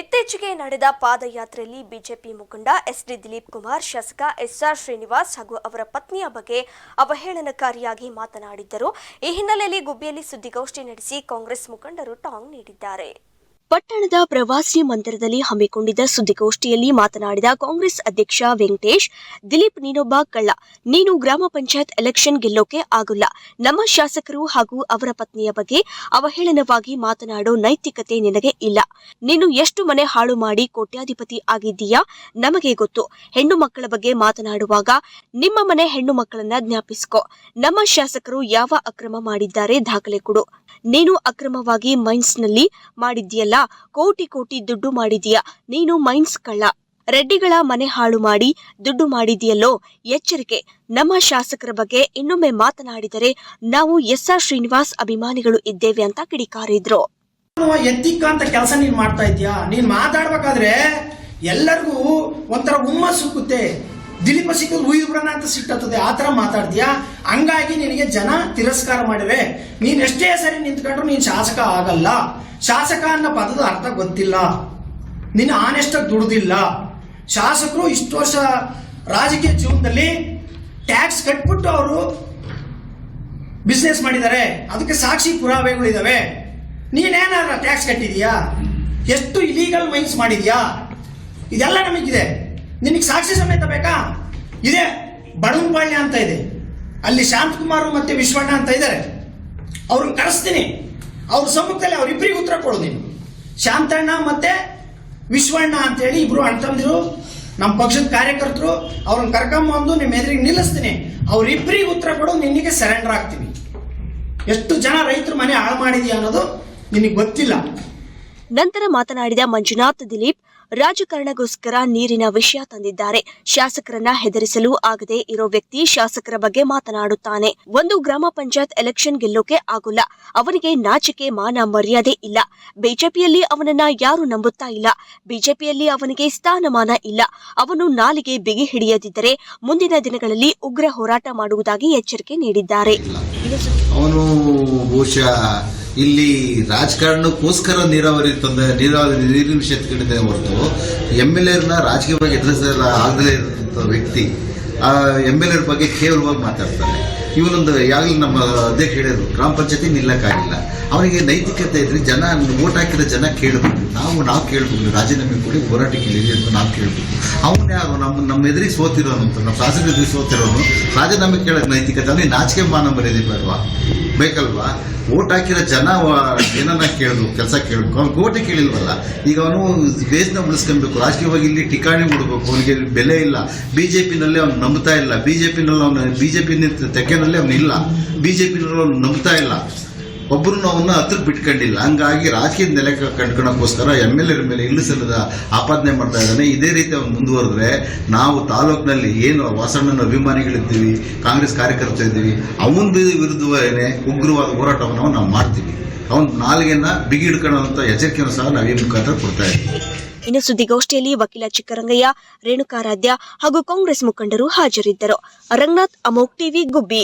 ಇತ್ತೀಚೆಗೆ ನಡೆದ ಪಾದಯಾತ್ರೆಯಲ್ಲಿ ಬಿಜೆಪಿ ಮುಖಂಡ ಎಸ್ ಡಿ ದಿಲೀಪ್ ಕುಮಾರ್, ಶಾಸಕ ಎಸ್ಆರ್ ಶ್ರೀನಿವಾಸ್ ಹಾಗೂ ಅವರ ಪತ್ನಿಯ ಬಗ್ಗೆ ಅವಹೇಳನಕಾರಿಯಾಗಿ ಮಾತನಾಡಿದ್ದರು. ಈ ಹಿನ್ನೆಲೆಯಲ್ಲಿ ಗುಬ್ಬಿಯಲ್ಲಿ ಸುದ್ದಿಗೋಷ್ಠಿ ನಡೆಸಿ ಕಾಂಗ್ರೆಸ್ ಮುಖಂಡರು ಟಾಂಗ್ ನೀಡಿದ್ದಾರೆ. ಪಟ್ಟಣದ ಪ್ರವಾಸಿ ಮಂದಿರದಲ್ಲಿ ಹಮ್ಮಿಕೊಂಡಿದ್ದ ಸುದ್ದಿಗೋಷ್ಠಿಯಲ್ಲಿ ಮಾತನಾಡಿದ ಕಾಂಗ್ರೆಸ್ ಅಧ್ಯಕ್ಷ ವೆಂಕಟೇಶ್, ದಿಲೀಪ್ ನೀನೊಬ್ಬ ಕಳ್ಳ, ನೀನು ಗ್ರಾಮ ಪಂಚಾಯತ್ ಎಲೆಕ್ಷನ್ ಗೆಲ್ಲೋಕೆ ಆಗುಲ್ಲ. ನಮ್ಮ ಶಾಸಕರು ಹಾಗೂ ಅವರ ಪತ್ನಿಯ ಬಗ್ಗೆ ಅವಹೇಳನವಾಗಿ ಮಾತನಾಡೋ ನೈತಿಕತೆ ನಿನಗೆ ಇಲ್ಲ. ನೀನು ಎಷ್ಟು ಮನೆ ಹಾಳು ಮಾಡಿ ಕೋಟ್ಯಾಧಿಪತಿ ಆಗಿದ್ದೀಯಾ? ನಮಗೆ ಗೊತ್ತು. ಹೆಣ್ಣು ಮಕ್ಕಳ ಬಗ್ಗೆ ಮಾತನಾಡುವಾಗ ನಿಮ್ಮ ಮನೆ ಹೆಣ್ಣು ಮಕ್ಕಳನ್ನ ಜ್ಞಾಪಿಸಿಕೊ. ನಮ್ಮ ಶಾಸಕರು ಯಾವ ಅಕ್ರಮ ಮಾಡಿದ್ದಾರೆ ದಾಖಲೆ ಕೊಡು. ನೀನು ಅಕ್ರಮವಾಗಿ ಮೈನ್ಸ್ನಲ್ಲಿ ಮಾಡಿದ್ಯಲ್ಲ ಕೋಟಿ ಕೋಟಿ ದುಡ್ಡು ಮಾಡಿದೀಯ ನೀನು ಮೈನ್ಸ್ ಕಳ್ಳ. ರೆಡ್ಡಿಗಳ ಮನೆ ಹಾಳು ಮಾಡಿ ದುಡ್ಡು ಮಾಡಿದೆಯಲ್ಲೋ ಎಚ್ಚರಿಕೆ. ನಮ್ಮ ಶಾಸಕರ ಬಗ್ಗೆ ಇನ್ನೊಮ್ಮೆ ಮಾತನಾಡಿದರೆ ನಾವು ಎಸ್ ಆರ್ ಶ್ರೀನಿವಾಸ್ ಅಭಿಮಾನಿಗಳು ಇದ್ದೇವೆ ಅಂತ ಕಿಡಿಕಾರಿದ್ರು. ಎತ್ತಿಕ್ಕ ಕೆಲಸ ನೀನ್ ಮಾಡ್ತಾ ಇದೀಯ ನೀನ್ ಮಾತಾಡ್ಬೇಕಾದ್ರೆ ಎಲ್ಲರಿಗೂ ಒಂಥರ ಉಮ್ಮ ಸಿಕ್ಕುತ್ತೆ ದಿಲೀಪ ಸಿಕ್ಕಿದ್ರು ಉಯ್ದು ಅಂತ ಸಿಟ್ಟತ್ತದೆ ಆ ಥರ ಮಾತಾಡ್ತೀಯಾ? ಹಂಗಾಗಿ ನಿನಗೆ ಜನ ತಿರಸ್ಕಾರ ಮಾಡಿವೆ. ನೀನು ಎಷ್ಟೇ ಸರಿ ನಿಂತ್ಕೊಂಡ್ರು ನೀನು ಶಾಸಕ ಆಗಲ್ಲ. ಶಾಸಕ ಅನ್ನೋ ಪದದ ಅರ್ಥ ಗೊತ್ತಿಲ್ಲ. ನೀನು ಆನೆಸ್ಟಾಗಿ ದುಡ್ದಿಲ್ಲ. ಶಾಸಕರು ಇಷ್ಟು ವರ್ಷ ರಾಜಕೀಯ ಜೀವನದಲ್ಲಿ ಟ್ಯಾಕ್ಸ್ ಕಟ್ಬಿಟ್ಟು ಅವರು ಬಿಸ್ನೆಸ್ ಮಾಡಿದ್ದಾರೆ. ಅದಕ್ಕೆ ಸಾಕ್ಷಿ ಪುರಾವೆಗಳಿದಾವೆ ನೀನೇನಾರ ಟ್ಯಾಕ್ಸ್ ಕಟ್ಟಿದೀಯಾ? ಎಷ್ಟು ಇಲೀಗಲ್ ಮೈನ್ಸ್ ಮಾಡಿದ್ಯಾ? ಇದೆಲ್ಲ ನಮಗಿದೆ. ನಿನಗೆ ಸಾಕ್ಷಿ ಸಮೇತ ಬೇಕಾ? ಇದೆ ಬಡವನಪಾಳ್ಯ ಅಂತ ಇದೆ. ಅಲ್ಲಿ ಶಾಂತಕುಮಾರ್ ಮತ್ತೆ ವಿಶ್ವಣ್ಣ ಅಂತ ಇದ್ದಾರೆ ಅವ್ರನ್ನ ಕರೆಸ್ತೀನಿ. ಅವ್ರ ಸಮ್ಮುಖದಲ್ಲಿ ಅವರಿಬ್ಬರಿಗೆ ಉತ್ತರ ಕೊಡು ನೀನು. ಶಾಂತಣ್ಣ ಮತ್ತೆ ವಿಶ್ವಣ್ಣ ಅಂತೇಳಿ ಇಬ್ರು ಅಣ್ತಂದಿರು ನಮ್ಮ ಪಕ್ಷದ ಕಾರ್ಯಕರ್ತರು, ಅವ್ರನ್ನ ಕರ್ಕೊಂಬಂದು ನಿಮ್ಮ ಎದುರಿಗೆ ನಿಲ್ಲಿಸ್ತೀನಿ. ಅವ್ರಿಬ್ಬರಿಗೆ ಉತ್ತರ ಕೊಡು ನಿನಗೆ ಸರೆಂಡರ್ ಆಗ್ತೀನಿ. ಎಷ್ಟು ಜನ ರೈತರು ಮನೆ ಹಾಳು ಮಾಡಿದೀಯ ಅನ್ನೋದು ನಿನಗೆ ಗೊತ್ತಿಲ್ಲ. ನಂತರ ಮಾತನಾಡಿದ ಮಂಜುನಾಥ್ ದಿಲೀಪ್ ರಾಜಕಾರಣಗೋಸ್ಕರ ನೀರಿನ ವಿಷಯ ತಂದಿದ್ದಾರೆ. ಶಾಸಕರನ್ನ ಹೆದರಿಸಲು ಆಗದೆ ಇರೋ ವ್ಯಕ್ತಿ ಶಾಸಕರ ಬಗ್ಗೆ ಮಾತನಾಡುತ್ತಾನೆ. ಒಂದು ಗ್ರಾಮ ಪಂಚಾಯತ್ ಎಲೆಕ್ಷನ್ ಗೆಲ್ಲೋಕೆ ಆಗೋಲ್ಲ. ಅವನಿಗೆ ನಾಚಿಕೆ, ಮಾನ, ಮರ್ಯಾದೆ ಇಲ್ಲ. ಬಿಜೆಪಿಯಲ್ಲಿ ಅವನನ್ನ ಯಾರು ನಂಬುತ್ತಾ ಇಲ್ಲ. ಬಿಜೆಪಿಯಲ್ಲಿ ಅವನಿಗೆ ಸ್ಥಾನಮಾನ ಇಲ್ಲ. ಅವನು ನಾಲಿಗೆ ಬಿಗಿ ಹಿಡಿಯದಿದ್ದರೆ ಮುಂದಿನ ದಿನಗಳಲ್ಲಿ ಉಗ್ರ ಹೋರಾಟ ಮಾಡುವುದಾಗಿ ಎಚ್ಚರಿಕೆ ನೀಡಿದ್ದಾರೆ. ಇಲ್ಲಿ ರಾಜಕಾರಣಕ್ಕೋಸ್ಕರ ನೀರಾವರಿ ತೊಂದರೆ, ನೀರಾವರಿ ನೀರಿನ ವಿಷಯ ಎತ್ಕೊಂಡಿದ್ದೆ ಹೊರತು ಎಂ ಎಲ್ ಎರ್ನ ರಾಜಕೀಯವಾಗಿ ಎದುರಿಸಲ್ಲ ಆಗಲೇ ಇರೋಂಥ ವ್ಯಕ್ತಿ, ಆ ಎಂ ಎಲ್ ಎರ್ ಬಗ್ಗೆ ಕೇವಲವಾಗಿ ಮಾತಾಡ್ತಾನೆ. ಇವನೊಂದು ಯಾವಾಗಲೂ ನಮ್ಮ ಅದೇ ಹೇಳಿದ್ರು ಗ್ರಾಮ ಪಂಚಾಯತಿ ನಿಲ್ಲಕ್ಕಾಗಿಲ್ಲ. ಅವನಿಗೆ ನೈತಿಕತೆ ಇದ್ರೆ ಜನ ಓಟ್ ಹಾಕಿದ ಜನ ಕೇಳಬೇಕು ನಾವು ನಾವು ಕೇಳಬೇಕು ರಾಜೀನಾಮೆ ಕೊಡಿ, ಹೋರಾಟ ಇಳಿರಿ ಅಂತ ನಾವು ಕೇಳಬೇಕು ಅವನು ಯಾರು? ನಮ್ಮ ನಮ್ಮ ಎದುರಿಗೆ ಸೋತಿರೋನು ಅಂತ, ನಮ್ಮ ಶಾಸಕರು ಎದುರಿಗೆ ಸೋತಿರೋನು, ರಾಜೀನಾಮೆ ಕೇಳೋದು ನೈತಿಕತೆ, ಅವನಿಗೆ ನಾಚಿಕೆ ಮಾನ ಮರ್ಯಾದೆ ಬೇಡವಾ? ಬೇಕಲ್ವಾ? ಓಟ್ ಹಾಕಿರೋ ಜನ ಏನನ್ನ ಕೇಳಿದ್ರು ಕೆಲಸ ಕೇಳಬೇಕು ಅವ್ನು ಓಟೆ ಕೇಳಿಲ್ವಲ್ಲ? ಈಗ ಅವನು ಬೇಸ್ನ ಉಳಿಸ್ಕೊಬೇಕು ರಾಜಕೀಯವಾಗಿ ಇಲ್ಲಿ ಠಿಕಾಣಿ ಬಿಡಬೇಕು ಅವನಿಗೆ ಬೆಲೆ ಇಲ್ಲ. ಬಿ ಜೆ ಪಿನಲ್ಲಿ ಅವ್ನು ನಂಬ್ತಾ ಇಲ್ಲ. ಬಿ ಜೆ ಪಿನಲ್ಲಿ ಅವನು ಬಿ ಜೆ ಪಿ ತೆಕ್ಕೆನಲ್ಲಿ ಅವನು ಇಲ್ಲ. ಬಿ ಜೆ ಪಿನಲ್ಲಿ ಅವ್ನು ನಂಬ್ತಾ ಇಲ್ಲ. ಒಬ್ಬರನ್ನು ಅವನ್ನ ಹತ್ರ ಬಿಟ್ಕೊಂಡಿಲ್ಲ. ಹಂಗಾಗಿ ರಾಜಕೀಯ ನೆಲೆ ಕಂಡ್ಕೊಳಕ್ಕೋಸ್ಕರ ಎಂ ಎಲ್ ಎರ್ ಮೇಲೆ ಇಳಿಸಲ್ಲದ ಆಪಾದನೆ ಮಾಡ್ತಾ ಇದ್ದಾನೆ. ಇದೇ ರೀತಿ ಅವ್ನು ಮುಂದುವರೆದ್ರೆ ನಾವು ತಾಲೂಕಿನಲ್ಲಿ ಏನು ವಾಸಣ್ಣನ ಅಭಿಮಾನಿಗಳಿದ್ದೀವಿ, ಕಾಂಗ್ರೆಸ್ ಕಾರ್ಯಕರ್ತರು ಇದ್ದೀವಿ ಅವನ ವಿರುದ್ಧವೇ ಉಗ್ರವಾದ ಹೋರಾಟವನ್ನು ನಾವು ಮಾಡ್ತೀವಿ. ಅವನ ನಾಲ್ಗೆನ ಬಿಗಿ ಹಿಡ್ಕೊಳ್ಳೋಂಥ ಎಚ್ಚರಿಕೆಯನ್ನು ಸಹ ನಾವು ಈ ಮುಖಾಂತರ ಕೊಡ್ತಾ ಇದ್ದೀವಿ. ಇನ್ನು ಸುದ್ದಿಗೋಷ್ಠಿಯಲ್ಲಿ ವಕೀಲ ಚಿಕ್ಕರಂಗಯ್ಯ, ರೇಣುಕಾರಾಧ್ಯ ಹಾಗೂ ಕಾಂಗ್ರೆಸ್ ಮುಖಂಡರು ಹಾಜರಿದ್ದರು. ರಂಗನಾಥ್, ಅಮೋಕ್ ಟಿವಿ, ಗುಬ್ಬಿ.